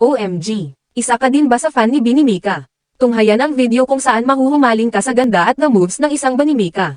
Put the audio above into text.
OMG! Isa ka din ba sa fan ni Binimika? Tunghayan ang video kung saan mahuhumaling ka sa ganda at na moves ng isang Banimika.